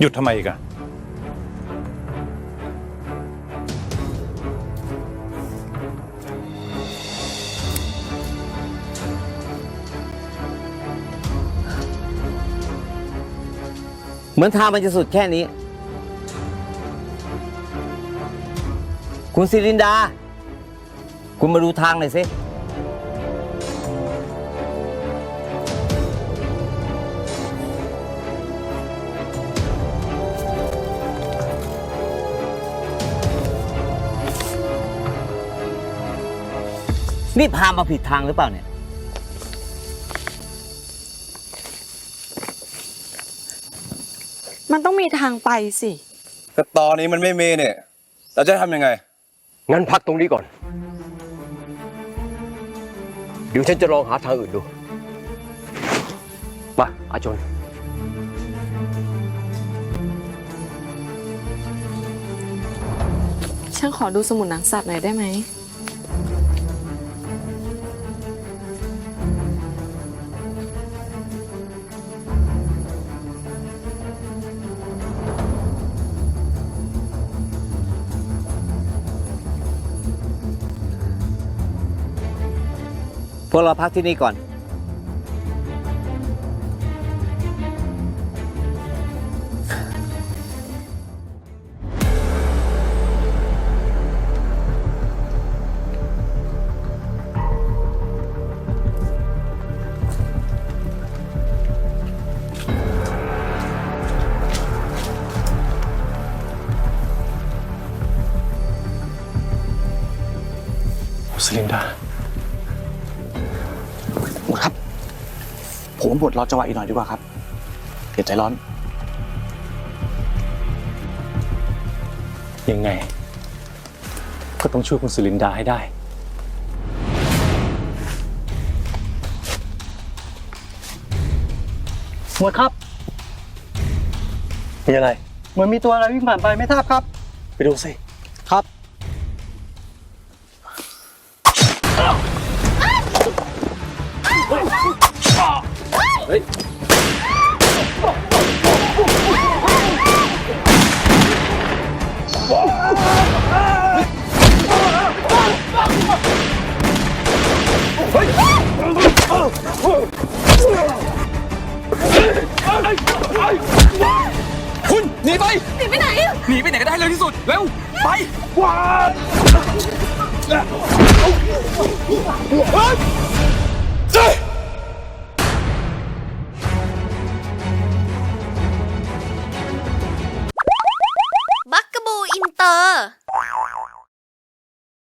หยุดทำไมอีกอะเหมือนทางมันจะสุดแค่นี้ คุณซิลินดา คุณมาดูทางหน่อยสิ นี่พามาผิดทางหรือเปล่าเนี่ย มันต้องมีทางไปสิแต่ตอนนี้มันไม่มีเนี่ย เราจะทำยังไง งั้นพักตรงนี้ก่อน เดี๋ยวฉันจะลองหาทางอื่นดู มา อาจน ฉันขอดูสมุดหนังสัตว์หน่อยได้ไหม วกเราพักที่นี่ก่อนสลินดา หมดครับ ผมว่าบทรอจังหวะอีกหน่อยดีกว่าครับเดี๋ยวใจร้อน ยังไง ก็ต้องช่วยคุณสลินดาให้ได้ หมดครับเป็นยังไงเหมือนมีตัวอะไรวิ่งผ่านไปไม่ทราบครับ ไปดูสิ ครับ คุณหนีไป หนีไปไหนหนีไปไหนก็ได้เร็วที่สุด เร็ว ไปว้า